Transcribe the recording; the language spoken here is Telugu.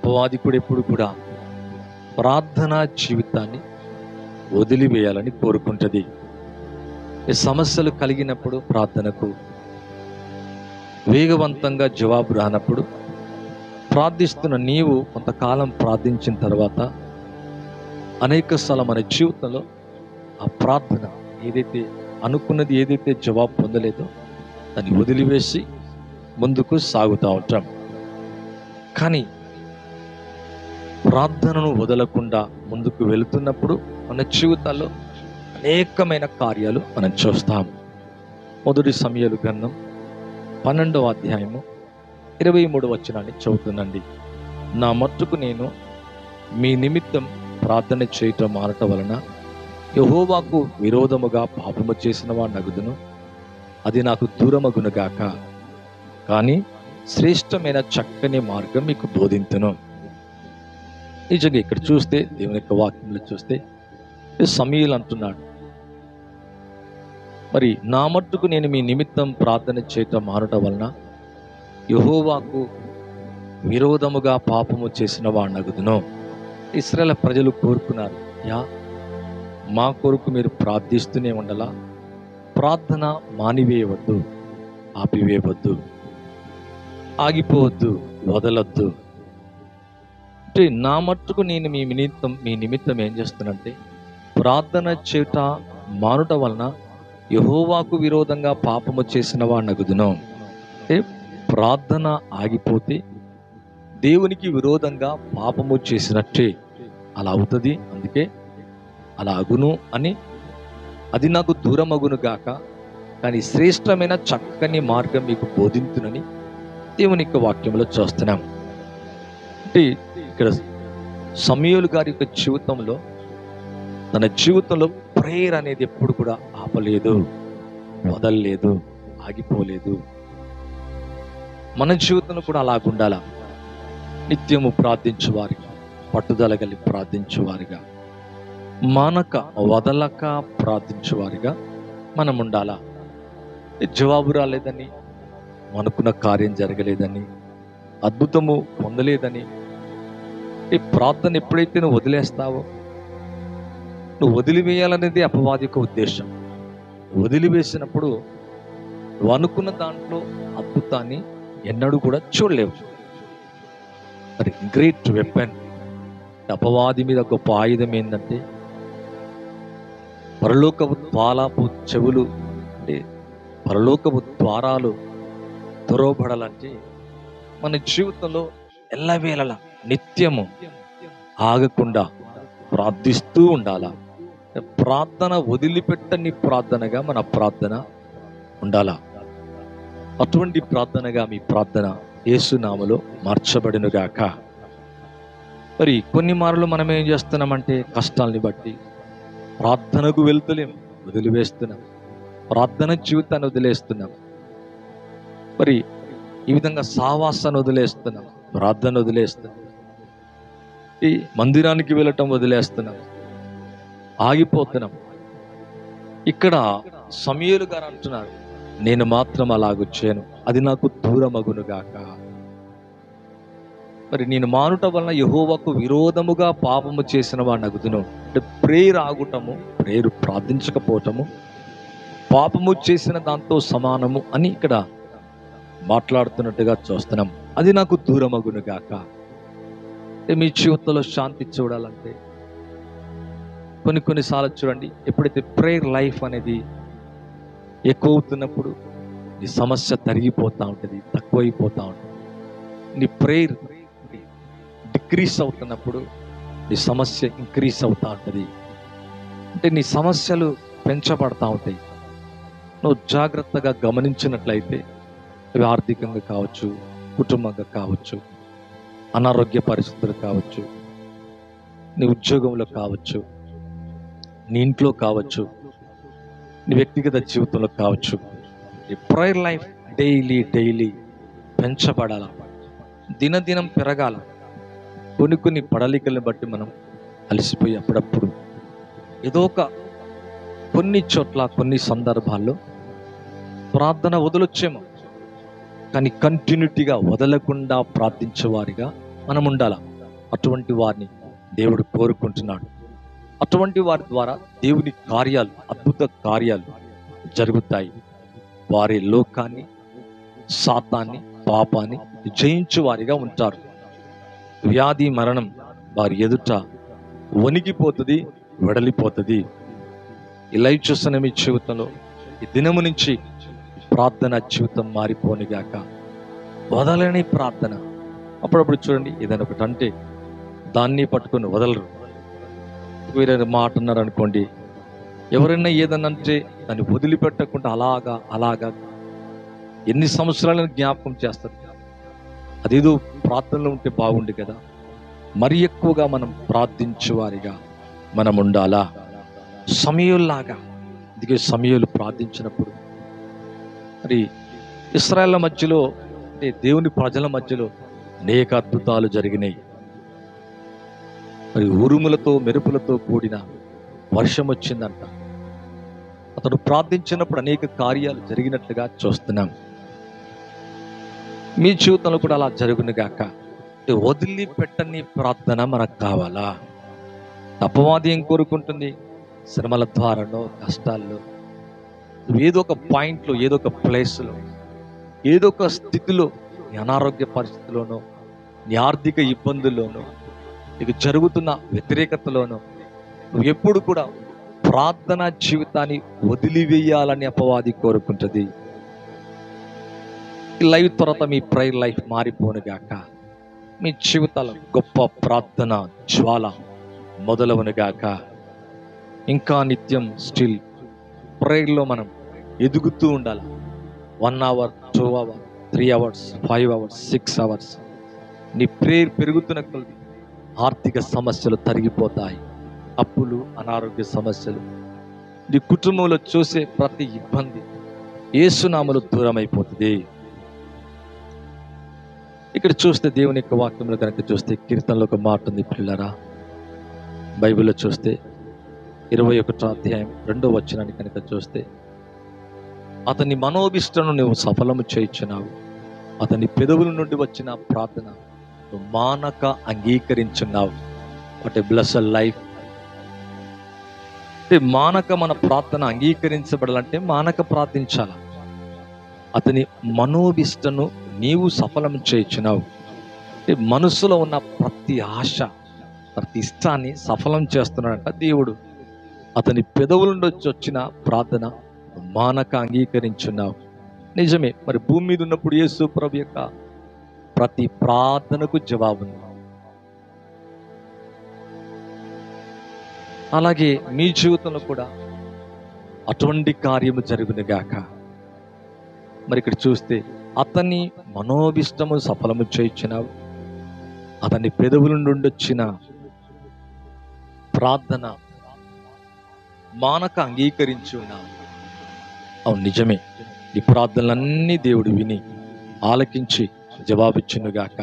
అపవాదికుడు ఎప్పుడు కూడా ప్రార్థనా జీవితాన్ని వదిలివేయాలని కోరుకుంటుంది. ఈ సమస్యలు కలిగినప్పుడు ప్రార్థనకు వేగవంతంగా జవాబు రానప్పుడు ప్రార్థిస్తున్న నీవు కొంతకాలం ప్రార్థించిన తర్వాత అనేక సార్లు మన జీవితంలో ఆ ప్రార్థన ఏదైతే అనుకున్నది ఏదైతే జవాబు పొందలేదో దాన్ని వదిలివేసి ముందుకు సాగుతూ ఉంటాం. కానీ ప్రార్థనను వదలకుండా ముందుకు వెళుతున్నప్పుడు మన జీవితాల్లో అనేకమైన కార్యాలు మనం చూస్తాం. మొదటి సమయాలు గ్రంథం పన్నెండవ అధ్యాయము ఇరవై మూడు వచనాన్ని చదువుతుందండి నా మట్టుకు నేను మీ నిమిత్తం ప్రార్థన చేయటం మారటం వలన యహోవాకు విరోధముగా పాపము చేసిన వాడు నగుదును. అది నాకు దూరమగునుగాక కానీ శ్రేష్టమైన చక్కని మార్గం మీకు బోధింతును. నిజంగా ఇక్కడ చూస్తే దేవుని యొక్క వాక్యంలో చూస్తే సమీలు అంటున్నాడు. మరి నా మట్టుకు నేను మీ నిమిత్తం ప్రార్థన చేయటం మారటం వలన యహోవాకు విరోధముగా పాపము చేసిన వాడినగుదును ఇస్రాయల్ ప్రజలు కోరుకున్నారు యా మా కొరకు మీరు ప్రార్థిస్తూనే ఉండాలా ప్రార్థన మానివేయవద్దు ఆపివేయవద్దు ఆగిపోవద్దు వదలొద్దు. కాబట్టి నా మట్టుకు నేను మీ నిమిత్తం మీ నిమిత్తం ఏం చేస్తానంటే ప్రార్థన చేట మానుట వలన యహోవాకు విరోధంగా పాపము చేసిన వాడు నగుదును అంటే ప్రార్థన ఆగిపోతే దేవునికి విరోధంగా పాపము చేసినట్టే అలా అవుతుంది. అందుకే అలా అగును అని అది నాకు దూరం అగును గాక కానీ శ్రేష్టమైన చక్కని మార్గం మీకు బోధించునని దేవుని యొక్క వాక్యంలో చూస్తున్నాం. అంటే ఇక్కడ సమయోలు గారి యొక్క జీవితంలో తన జీవితంలో ప్రేయర్ అనేది ఎప్పుడు కూడా ఆపలేదు వదలలేదు ఆగిపోలేదు. మన జీవితంలో కూడా అలాగుండాలా నిత్యము ప్రార్థించు వారిగా పట్టుదల కలిగి ప్రార్థించు వారిగా మానక వదలక ప్రార్థించు వారిగా మనం ఉండాలా? జవాబు రాలేదని అనుకున్న కార్యం జరగలేదని అద్భుతము పొందలేదని ఈ ప్రార్థన ఎప్పుడైతే నువ్వు వదిలేస్తావో నువ్వు వదిలివేయాలనేది అపవాది యొక్క ఉద్దేశం. వదిలివేసినప్పుడు నువ్వు అనుకున్న దాంట్లో అద్భుతాన్ని ఎన్నడూ కూడా చూడలేవు. మరి గ్రేట్ వెపన్. అపవాది మీద గొప్ప ఆయుధం ఏంటంటే పరలోకపు ద్వాలాపు చెవులు అంటే పరలోకపు ద్వారాలు తెరవబడాలంటే మన జీవితంలో ఎల్లవేళలా నిత్యము ఆగకుండా ప్రార్థిస్తూ ఉండాలా? ప్రార్థన వదిలిపెట్టని ప్రార్థనగా మన ప్రార్థన ఉండాలా? అటువంటి ప్రార్థనగా మీ ప్రార్థన యేసునామలో మార్చబడినగాక. మరి కొన్ని మార్లు మనం ఏం చేస్తున్నామంటే కష్టాల్ని బట్టి ప్రార్థనకు వెళ్తలేం వదిలివేస్తున్నాం. ప్రార్థన జీవితాన్ని వదిలేస్తున్నాం. మరి ఈ విధంగా సావాసాన్ని వదిలేస్తున్నాం ప్రార్థన వదిలేస్తున్నాం. ఈ మందిరానికి వెళ్ళటం వదిలేస్తున్నాం. ఆగిపోతున్నాం. ఇక్కడ సమయలు గారు అంటున్నారు నేను మాత్రం అలాగొచ్చాను అది నాకు దూరమగునుగాక మరి నేను మానుట వలన యహోవకు విరోధముగా పాపము చేసిన వాడిని అగుదును. అంటే ప్రేయర్ ఆగుటము ప్రేయర్ ప్రార్థించకపోవటము పాపము చేసిన దాంతో సమానము అని ఇక్కడ మాట్లాడుతున్నట్టుగా చూస్తున్నాం. అది నాకు దూరమగునుగాక అంటే మీ జీవితంలో శాంతి చూడాలంటే కొన్ని కొన్నిసార్లు చూడండి ఎప్పుడైతే ప్రేయర్ లైఫ్ అనేది ఎక్కువ అవుతున్నప్పుడు నీ సమస్య తరిగిపోతూ ఉంటుంది తక్కువైపోతూ ఉంటుంది. నీ ప్రేయర్ డిక్రీస్ అవుతున్నప్పుడు నీ సమస్య ఇంక్రీస్ అవుతూ ఉంటుంది. అంటే నీ సమస్యలు పెంచబడతా ఉంటాయి. నువ్వు జాగ్రత్తగా గమనించినట్లయితే అవి ఆర్థికంగా కావచ్చు కుటుంబంగా కావచ్చు అనారోగ్య పరిస్థితులు కావచ్చు నీ ఉద్యోగంలో కావచ్చు నీ ఇంట్లో కావచ్చు నీ వ్యక్తిగత జీవితంలో కావచ్చు ఈ ప్రేయర్ లైఫ్ డైలీ డైలీ పెంచబడాల. దినదినం పెరగాల. కొన్ని కొన్ని పడలికలను బట్టి మనం అలసిపోయి అప్పుడప్పుడు ఏదో ఒక కొన్ని చోట్ల కొన్ని సందర్భాల్లో ప్రార్థన వదలొచ్చేమో. కానీ కంటిన్యూటీగా వదలకుండా ప్రార్థించేవారిగా మనం ఉండాల అటువంటి వారిని దేవుడు కోరుకుంటున్నాడు. అటువంటి వారి ద్వారా దేవుని కార్యాలు అద్భుత కార్యాలు జరుగుతాయి. వారి లోకాన్ని శాతాన్ని పాపాన్ని జయించు వారిగా ఉంటారు. వ్యాధి మరణం వారి ఎదుట వణిగిపోతుంది వెడలిపోతుంది. ఈ లైవ్ చూస్తున్న మీ జీవితంలో ఈ దినము నుంచి ప్రార్థన జీవితం మారిపోనిగాక. వదలని ప్రార్థన. అప్పుడప్పుడు చూడండి ఏదైనా ఒకటి అంటే దాన్ని పట్టుకొని వదలరు. వేరే మాట అన్నారు అనుకోండి ఎవరైనా ఏదన్నా అంటే దాన్ని వదిలిపెట్టకుండా అలాగా అలాగా ఎన్ని సంవత్సరాలను జ్ఞాపకం చేస్తారు? అదేదో ప్రార్థనలో ఉంటే బాగుండు కదా. మరి ఎక్కువగా మనం ప్రార్థించేవారిగా మనం ఉండాలా? సమయంలాగా. అందుకే సమయాలు ప్రార్థించినప్పుడు. మరి ఇస్రాయల్ మధ్యలో అంటే దేవుని ప్రజల మధ్యలో అనేక అద్భుతాలు జరిగినాయి. మరి ఉరుములతో మెరుపులతో కూడిన వర్షం వచ్చిందంట. అతడు ప్రార్థించినప్పుడు అనేక కార్యాలు జరిగినట్లుగా చూస్తున్నాం. మీ జీవితంలో కూడా అలా జరుగునుగాక వదిలి పెట్టని వదిలిపెట్టని ప్రార్థన మనకు కావాలా? అపవాది ఏం కోరుకుంటుంది? శ్రమల ద్వారానో కష్టాల్లో ఏదో ఒక పాయింట్లో ఏదో ఒక ప్లేస్లో ఏదో ఒక స్థితిలో నీ అనారోగ్య పరిస్థితిలోనూ నీ ఆర్థిక ఇబ్బందుల్లోనో నీకు జరుగుతున్న వ్యతిరేకతలోనో నువ్వు ఎప్పుడు కూడా ప్రార్థనా జీవితాన్ని వదిలివేయాలని అపవాది కోరుకుంటుంది. లైవ్ తర్వాత మీ ప్రైర్ లైఫ్ మారిపోనుగాక మీ జీవితాల గొప్ప ప్రార్థన జ్వాల మొదలవను గాక. ఇంకా నిత్యం స్టిల్ ప్రేయర్లో మనం ఎదుగుతూ ఉండాలి? One hour two hour three hours five hours six hours నీ ప్రేయర్ పెరుగుతున్న కొద్ది ఆర్థిక సమస్యలు తరిగిపోతాయి. అప్పులు అనారోగ్య సమస్యలు. నీ కుటుంబంలో చూసే ప్రతి ఇబ్బంది ఏసునామలు దూరం అయిపోతుంది ఇక్కడ చూస్తే దేవుని యొక్క వాక్యంలో కనుక చూస్తే కీర్తనలో ఒక మాట ఉంది పిల్లరా. బైబిల్లో చూస్తే ఇరవై ఒకటో అధ్యాయం రెండో వచనాన్ని కనుక చూస్తే అతని మనోభిష్టను నువ్వు సఫలము చేయించున్నావు. అతని పెదవుల నుండి వచ్చిన ప్రార్థన మానక అంగీకరించున్నావు. వాట్ బ్లస్ లైఫ్ అంటే మానక మన ప్రార్థన అంగీకరించబడాలంటే మానక ప్రార్థించాల? అతని మనోభిష్టను నీవు సఫలం చేయించినావు. అంటే మనసులో ఉన్న ప్రతి ఆశ ప్రతి ఇష్టాన్ని సఫలం చేస్తున్నాడంట దేవుడు. అతని పెదవుల నుండి వచ్చి వచ్చిన ప్రార్థన మానక అంగీకరించున్నావు. నిజమే. మరి భూమి మీద ఉన్నప్పుడు యేసు ప్రభు యొక్క ప్రతి ప్రార్థనకు జవాబు అలాగే మీ జీవితంలో కూడా అటువంటి కార్యము జరుగును గాక. మరి ఇక్కడ చూస్తే అతని మనోభిష్టము సఫలము చేయించినావు అతని పెదవుల నుండి వచ్చిన ప్రార్థన మానక అంగీకరించి ఉన్నావు అవును నిజమే. ఈ ప్రార్థనలన్నీ దేవుడు విని ఆలకించి జవాబిచ్చునుగాక.